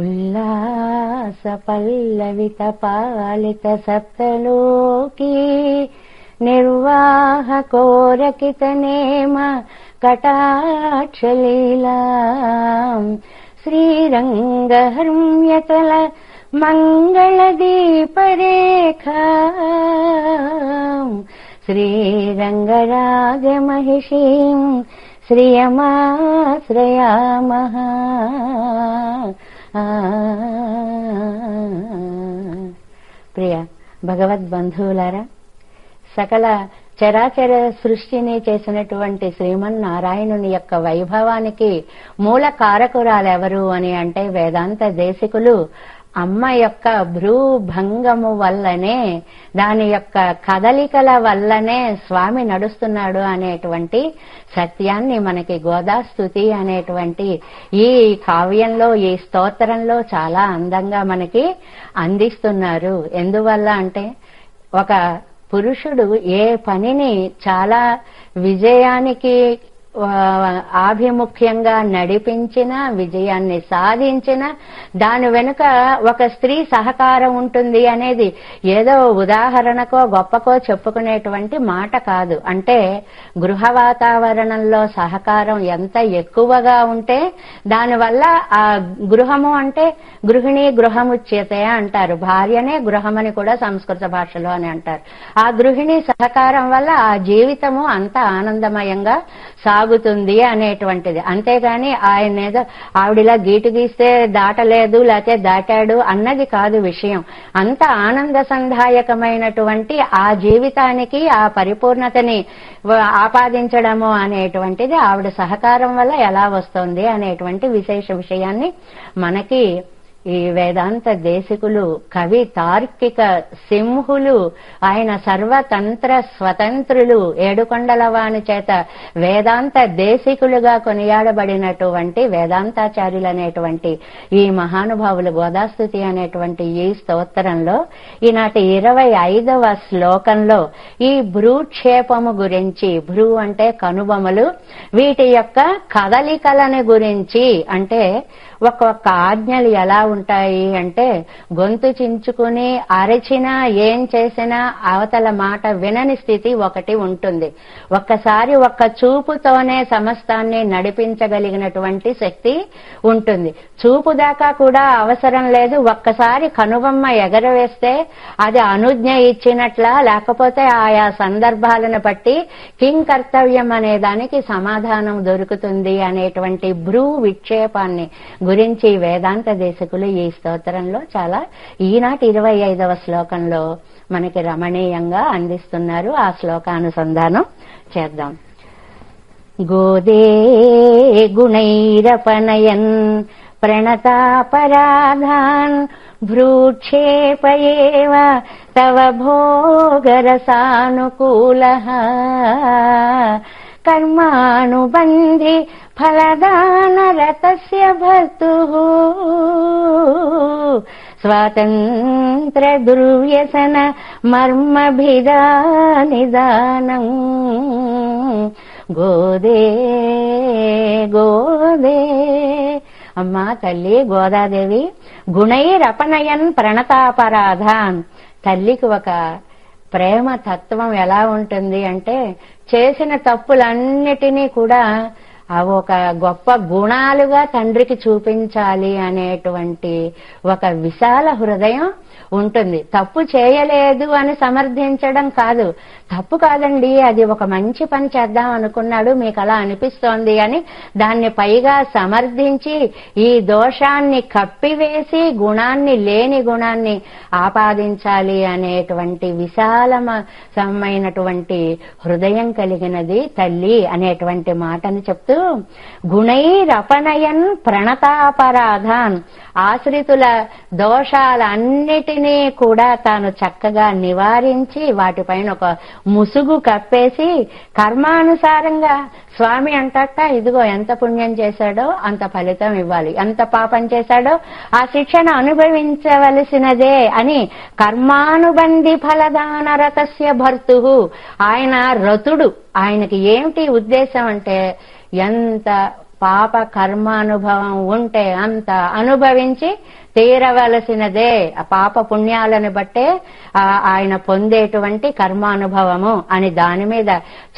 ल्लास पल्लवित पालित सप्तलोकी निर्वाह कोरकितनेम कटाक्षलीला श्रीरङ्गहृम्यतल मङ्गल दीपरेखा श्रीरङ्गराजमहिषीम् श्रियमाश्रयामः ప్రియ భగవద్బంధువులారా సకల చరాచర సృష్టిని చేసినటువంటి శ్రీమన్నారాయణుని యొక్క వైభవానికి మూల కారకురాలెవరు అని అంటే వేదాంత దేశికులు అమ్మ యొక్క భ్రూభంగము వల్లనే దాని యొక్క కదలికల వల్లనే స్వామి నడుస్తున్నాడు అనేటువంటి సత్యాన్ని మనకి గోదాస్తుతి అనేటువంటి ఈ కావ్యంలో ఈ స్తోత్రంలో చాలా అందంగా మనకి అందిస్తున్నారు. ఎందువల్ల అంటే ఒక పురుషుడు ఏ పనిని చాలా విజయానికి ఆభిముఖ్యంగా నడిపించిన విజయాన్ని సాధించిన దాని వెనుక ఒక స్త్రీ సహకారం ఉంటుంది అనేది ఏదో ఉదాహరణకో గొప్పకో చెప్పుకునేటువంటి మాట కాదు. అంటే గృహ వాతావరణంలో సహకారం ఎంత ఎక్కువగా ఉంటే దానివల్ల ఆ గృహము అంటే గృహిణి గృహముచ్యతే అంటారు. భార్యనే గృహమని కూడా సంస్కృత భాషలో అని అంటారు. ఆ గృహిణి సహకారం వల్ల ఆ జీవితము అంత ఆనందమయంగా సాగుతుంది అనేటువంటిది. అంతేగాని ఆయన ఏదో ఆవిడిలా గీటు గీస్తే దాటలేదు లేకపోతే దాటాడు అన్నది కాదు విషయం. అంత ఆనంద సంధాయకమైనటువంటి ఆ జీవితానికి ఆ పరిపూర్ణతని ఆపాదించడము అనేటువంటిది ఆవిడ సహకారం వల్ల ఎలా వస్తుంది అనేటువంటి విశేష విషయాన్ని మనకి ఈ వేదాంత దేశికులు కవి తార్కిక సింహులు ఆయన సర్వతంత్ర స్వతంత్రులు ఏడుకొండలవాని చేత వేదాంత దేశికులుగా కొనియాడబడినటువంటి వేదాంతాచార్యులు అనేటువంటి ఈ మహానుభావులు గోదాస్తుతి అనేటువంటి ఈ స్తోత్రంలో ఈనాటి ఇరవై ఐదవ శ్లోకంలో ఈ భ్రూక్షేపము గురించి భ్రూ అంటే కనుబొమలు వీటి యొక్క కదలికలని గురించి అంటే ఒక్కొక్క ఆజ్ఞలు ఎలా ఉంటాయి అంటే గొంతు చించుకుని అరచినా ఏం చేసినా అవతల మాట వినని స్థితి ఒకటి ఉంటుంది. ఒక్కసారి ఒక్క చూపుతోనే సమస్తాన్ని నడిపించగలిగినటువంటి శక్తి ఉంటుంది. చూపు దాకా కూడా అవసరం లేదు. ఒక్కసారి కనుబొమ్మ ఎగరవేస్తే అది అనుజ్ఞ ఇచ్చినట్లా లేకపోతే ఆయా సందర్భాలను బట్టి కింగ్ కర్తవ్యం అనే దానికి సమాధానం దొరుకుతుంది అనేటువంటి భ్రూ విక్షేపాన్ని గురించి వేదాంత దేశకులు ఈ స్తోత్రంలో చాలా ఈనాటి ఇరవై ఐదవ శ్లోకంలో మనకి రమణీయంగా అందిస్తున్నారు. ఆ శ్లోకానుసంధానం చేద్దాం. గోదే గుణైరపనయన్ ప్రణతాపరాధాన్ భ్రూక్షేపయేవ తవ భోగరసానుకూల. కర్మానుబంధి ఫలదానరతస్య భర్తు స్వాతంత్ర దుర్వ్యసన మర్మభిదా నిదానం గోదే గోదే అమ్మా తల్లి గోదాదేవి గుణైరపనయన్ ప్రణతాపరాధాన్ తల్లికి ఒక ప్రేమ తత్వం ఎలా ఉంటుంది అంటే చేసిన తప్పులన్నిటినీ కూడా అవి ఒక గొప్ప గుణాలుగా తండ్రికి చూపించాలి అనేటువంటి ఒక విశాల హృదయం ఉంటుంది. తప్పు చేయలేదు అని సమర్థించడం కాదు. తప్పు కాదండి అది ఒక మంచి పని చేద్దాం అనుకున్నాడు మీకు అలా అనిపిస్తోంది అని దాన్ని పైగా సమర్థించి ఈ దోషాన్ని కప్పివేసి గుణాన్ని లేని గుణాన్ని ఆపాదించాలి అనేటువంటి విశాలమైనటువంటి హృదయం కలిగినది తల్లి అనేటువంటి మాటని చెప్తూ గుణైరపనయన్ ప్రణతాపరాధాన్. ఆశ్రితుల దోషాలన్నిటినీ కూడా తాను చక్కగా నివారించి వాటిపైన ఒక ముసుగు కప్పేసి కర్మానుసారంగా స్వామి అంటట ఇదిగో ఎంత పుణ్యం చేశాడో అంత ఫలితం ఇవ్వాలి. ఎంత పాపం చేశాడో ఆ శిక్షణ అనుభవించవలసినదే అని కర్మానుబంధి ఫలదాన రతస్య భర్తు ఆయన రతుడు. ఆయనకి ఏమిటి ఉద్దేశం అంటే ఎంత పాప కర్మానుభవం ఉంటే అంత అనుభవించి తీరవలసినదే ఆ పాప పుణ్యాలను బట్టే ఆ ఆయన పొందేటువంటి కర్మానుభవము అని దాని మీద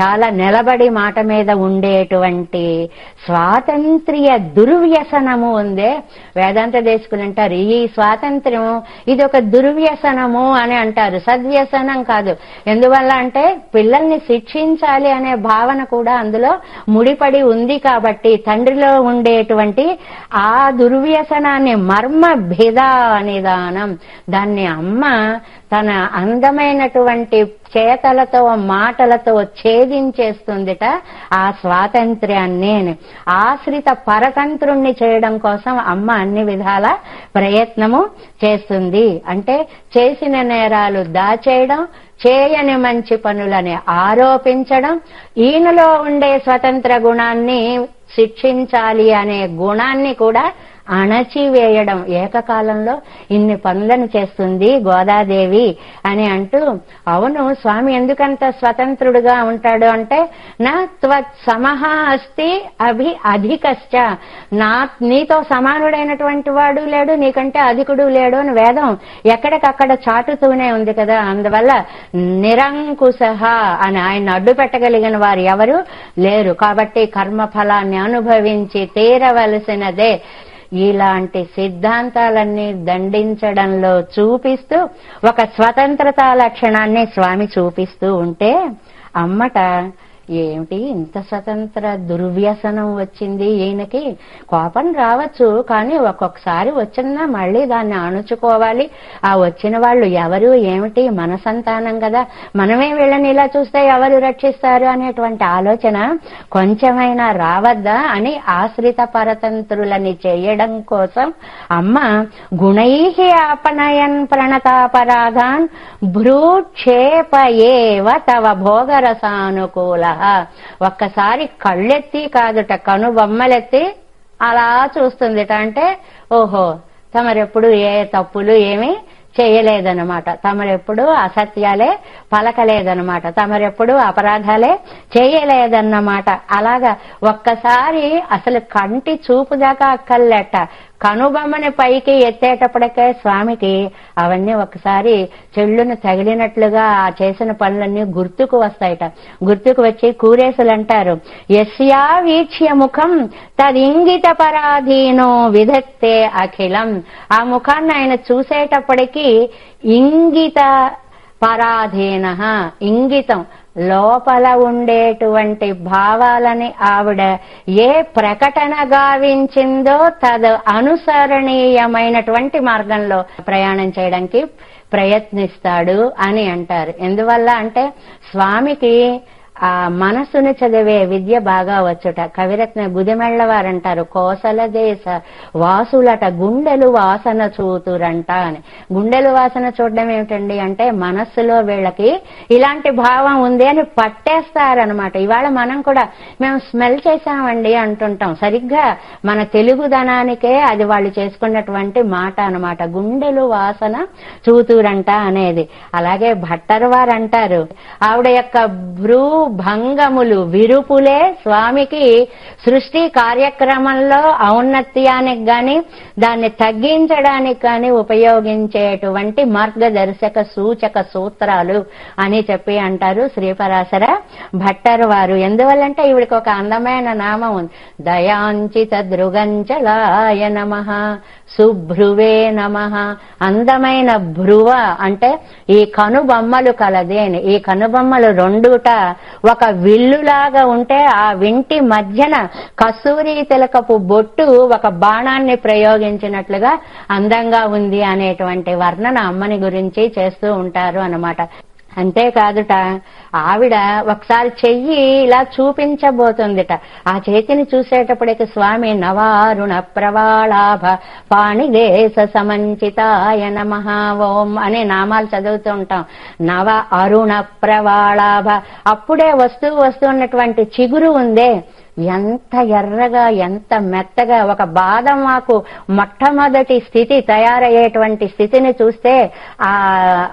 చాలా నిలబడి మాట మీద ఉండేటువంటి స్వాతంత్ర్య దుర్వ్యసనము ఉందే. వేదాంత దేశకులు అంటారు ఈ స్వాతంత్ర్యము ఇది ఒక దుర్వ్యసనము అని అంటారు. సద్వ్యసనం కాదు. ఎందువల్ల అంటే పిల్లల్ని శిక్షించాలి అనే భావన కూడా అందులో ముడిపడి ఉంది కాబట్టి తండ్రిలో ఉండేటువంటి ఆ దుర్వ్యసనాన్ని మర్మ భేద నిదానం. దాన్ని అమ్మ తన అందమైనటువంటి చేతలతో మాటలతో ఛేదించేస్తుందిట ఆ స్వాతంత్ర్యాన్ని ఆశ్రిత పరతంత్రుణ్ణి చేయడం కోసం అమ్మ అన్ని విధాల ప్రయత్నము చేస్తుంది. అంటే చేసిన నేరాలు దాచేయడం చేయని మంచి పనులని ఆరోపించడం ఈయనలో ఉండే స్వతంత్ర గుణాన్ని శిక్షించాలి అనే గుణాన్ని కూడా అణచివేయడం ఏకకాలంలో ఇన్ని పనులను చేస్తుంది గోదాదేవి అని అంటూ అవును స్వామి ఎందుకంత స్వతంత్రుడుగా ఉంటాడు అంటే నా త్వత్ సమహ అస్తి అభి అధికశ్చ. నా నీతో సమానుడైనటువంటి వాడు లేడు నీకంటే అధికుడు లేడు అని వేదం ఎక్కడికక్కడ చాటుతూనే ఉంది కదా. అందువల్ల నిరంకుశ అని ఆయన అడ్డు పెట్టగలిగిన వారు ఎవరు? లేరు. కాబట్టి కర్మఫలాన్ని అనుభవించి తీరవలసినదే ఇలాంటి సిద్ధాంతాలన్నీ దండించడంలో చూపిస్తూ ఒక స్వతంత్రతా లక్షణాన్ని స్వామి చూపిస్తూ ఉంటే అమ్మట ఏమిటి ఇంత స్వతంత్ర దుర్వ్యసనం వచ్చింది? ఈయనకి కోపం రావచ్చు కానీ ఒక్కొక్కసారి వచ్చినా మళ్ళీ దాన్ని అణుచుకోవాలి ఆ వచ్చిన వాళ్ళు ఎవరు? ఏమిటి? మన సంతానం కదా. మనమే వీళ్ళని ఇలా చూస్తే ఎవరు రక్షిస్తారు అనేటువంటి ఆలోచన కొంచెమైనా రావద్దా అని ఆశ్రిత పరతంత్రులని చేయడం కోసం అమ్మ గుణై ఆపనయన్ ప్రణతాపరాధాన్ భ్రూక్షేప ఏవ తవ భోగరసానుకూల ఒక్కసారి కళ్ళెత్తి కాదుట కనుబొమ్మలెత్తి అలా చూస్తుందిట అంటే ఓహో తమరెప్పుడు ఏ తప్పులు ఏమి చేయలేదన్నమాట. తమరెప్పుడు అసత్యాలే పలకలేదన్నమాట. తమరెప్పుడు అపరాధాలే చేయలేదన్నమాట. అలాగా ఒక్కసారి అసలు కంటి చూపు దాకా అక్కర్లేట కనుబొమ్మని పైకి ఎత్తేటప్పటికే స్వామికి అవన్నీ ఒకసారి చెళ్ళును తగిలినట్లుగా ఆ చేసిన పనులన్నీ గుర్తుకు వస్తాయట. గుర్తుకు వచ్చి కూరేసులు అంటారు. యస్యా వీక్ష్య ముఖం తదింగిత పరాధీనో విధత్తే అఖిలం. ఆ ముఖాన్ని ఆయన చూసేటప్పటికీ ఇంగిత పరాధీన ఇంగితం. లోపల ఉండేటువంటి భావాలని ఆవిడ ఏ ప్రకటన గావించిందో తదు అనుసరణీయమైనటువంటి మార్గంలో ప్రయాణం చేయడానికి ప్రయత్నిస్తాడు అని అంటారు. ఎందువల్ల అంటే స్వామికి ఆ మనసును చదివే విద్య బాగా వచ్చుట. కవిరత్న గుదిమెళ్ళవారంటారు కోసల దేశ వాసులట గుండెలు వాసన చూతురంట అని గుండెలు వాసన చూడడం ఏమిటండి అంటే మనస్సులో వీళ్ళకి ఇలాంటి భావం ఉంది అని పట్టేస్తారనమాట ఇవాళ మనం కూడా మేము స్మెల్ చేశామండి అంటుంటాం. సరిగ్గా మన తెలుగుదనానికే అది వాళ్ళు చేసుకున్నటువంటి మాట అనమాట గుండెలు వాసన చూతురంట అనేది. అలాగే భట్టర్ వారు అంటారు ఆవిడ యొక్క భ్రూ భంగములు విరుపులే స్వామికి సృష్టి కార్యక్రమంలో ఔన్నత్యానికి గాని దాన్ని తగ్గించడానికి కానీ ఉపయోగించేటువంటి మార్గదర్శక సూచక సూత్రాలు అని చెప్పి అంటారు శ్రీపరాశర భట్టర్ వారు. ఎందువల్లంటే ఈవిడికి ఒక అందమైన నామం ఉంది. దయాంచిత దృగంచలాయ నమ సుభ్రువే నమ. అందమైన భ్రువ అంటే ఈ కనుబొమ్మలు కలదేని. ఈ కనుబొమ్మలు రెండుట ఒక విల్లులాగా ఉంటే ఆ వింటి మధ్యన కస్తూరి తిలకపు బొట్టు ఒక బాణాన్ని ప్రయోగించినట్లుగా అందంగా ఉంది అనేటువంటి వర్ణన అమ్మని గురించి చేస్తూ ఉంటారు అన్నమాట. అంతేకాదుట ఆవిడ ఒకసారి చెయ్యి ఇలా చూపించబోతుందిట. ఆ చేతిని చూసేటప్పటికి స్వామి నవారుణ ప్రవాళాభ పాణిదేశ సమంచితాయ నమ ఓం అనే నామాలు చదువుతూ ఉంటాం. నవ అరుణ ప్రవాళాభ. అప్పుడే వస్తూ వస్తున్నటువంటి చిగురు ఉందే. ఎంత ఎర్రగా ఎంత మెత్తగా ఒక బాదం మాకు మొట్టమొదటి స్థితి తయారయ్యేటువంటి స్థితిని చూస్తే ఆ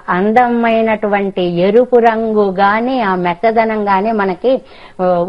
అందమైనటువంటి ఎరుపు రంగు గాని ఆ మెత్తదనం గాని మనకి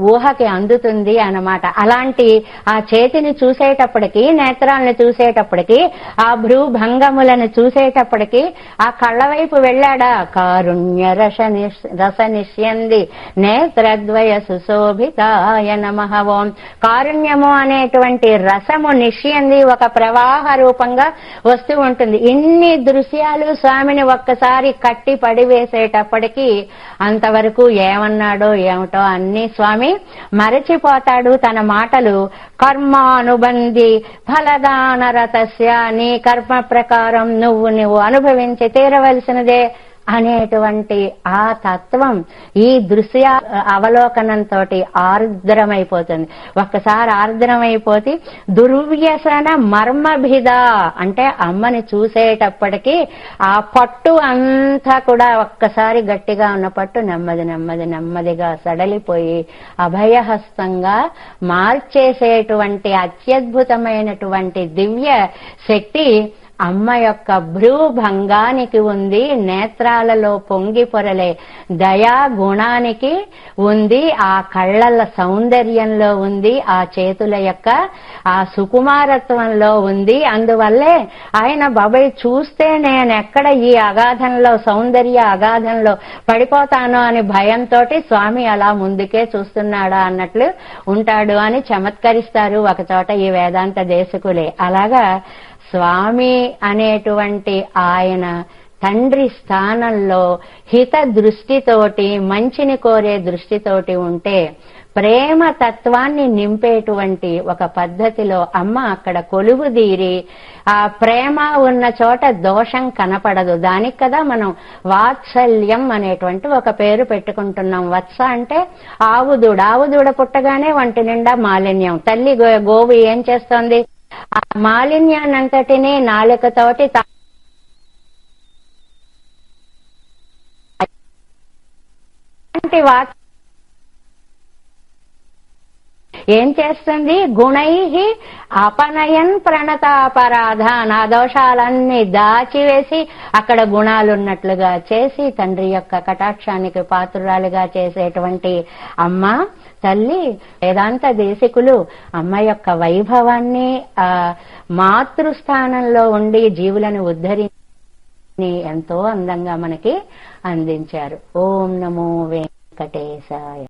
ఊహకి అందుతుంది అన్నమాట. అలాంటి ఆ చేతిని చూసేటప్పటికి నేత్రాలను చూసేటప్పటికి ఆ భ్రూ భంగములను చూసేటప్పటికి ఆ కళ్ళ వైపు వెళ్ళాడా? కారుణ్య రస నిష్- రస నిష్యంది నేత్రద్వయ సుశోభితాయ నమః ఓం కారుణ్యము అనేటువంటి రసము నిషియంది ఒక ప్రవాహ రూపంగా వస్తూ ఉంటుంది. ఇన్ని దృశ్యాలు స్వామిని ఒక్కసారి కట్టి పడివేసేటప్పటికీ అంతవరకు ఏమన్నాడో ఏమిటో అన్ని స్వామి మరచిపోతాడు. తన మాటలు కర్మానుబంధి ఫలదానరతస్య నీ కర్మ ప్రకారం నువ్వు నువ్వు అనుభవించి తీరవలసినదే. అనేటువంటి ఆ తత్వం ఈ దృశ్య అవలోకనంతో ఆర్ద్రమైపోతుంది. ఒక్కసారి ఆర్ద్రమైపోతే దుర్వ్యసన మర్మభిద అంటే అమ్మని చూసేటప్పటికీ ఆ పట్టు అంతా కూడా ఒక్కసారి గట్టిగా ఉన్న పట్టు నెమ్మది నెమ్మది నెమ్మదిగా సడలిపోయి అభయహస్తంగా మార్చేసేటువంటి అత్యద్భుతమైనటువంటి దివ్య శక్తి అమ్మ యొక్క భ్రూభంగానికి ఉంది నేత్రాలలో పొంగి పొరలే దయా గుణానికి ఉంది ఆ కళ్ళల సౌందర్యంలో ఉంది ఆ చేతుల యొక్క ఆ సుకుమారత్వంలో ఉంది. అందువల్లే ఆయన బాబాయ్ చూస్తే నేను ఎక్కడ ఈ అగాధంలో సౌందర్య అగాధంలో పడిపోతాను అని భయంతో స్వామి అలా ముందుకే చూస్తున్నాడా అన్నట్లు ఉంటాడు అని చమత్కరిస్తారు ఒక చోట ఈ వేదాంత దేశకులే. అలాగా స్వామి అనేటువంటి ఆయన తండ్రి స్థానంలో హిత దృష్టితోటి మంచిని కోరే దృష్టితోటి ఉంటే ప్రేమ తత్వాన్ని నింపేటువంటి ఒక పద్ధతిలో అమ్మ అక్కడ కొలువుదీరి ఆ ప్రేమ ఉన్న చోట దోషం కనపడదు. దానికి కదా మనం వాత్సల్యం అనేటువంటి ఒక పేరు పెట్టుకుంటున్నాం. వత్స అంటే ఆవుదూడ. ఆవుదూడ పుట్టగానే వంటి నిండా మాలిన్యం. తల్లి గో- గోవు ఏం చేస్తోంది? ఆ మాలిన్యాన్నంతటినీ నాలుకతోటి అలాంటి ఏం చేస్తుంది? గుణై అపనయన్ ప్రణతాపరాధ నా దోషాలన్నీ దాచివేసి అక్కడ గుణాలున్నట్లుగా చేసి తండ్రి యొక్క కటాక్షానికి పాత్రురాలుగా చేసేటువంటి అమ్మ తల్లి వేదాంత దేశికులు అమ్మ యొక్క వైభవాన్ని ఆ మాతృస్థానంలో ఉండి జీవులను ఉద్ధరి ఎంతో అందంగా మనకి అందించారు. ఓం నమో వెంకటేశాయ.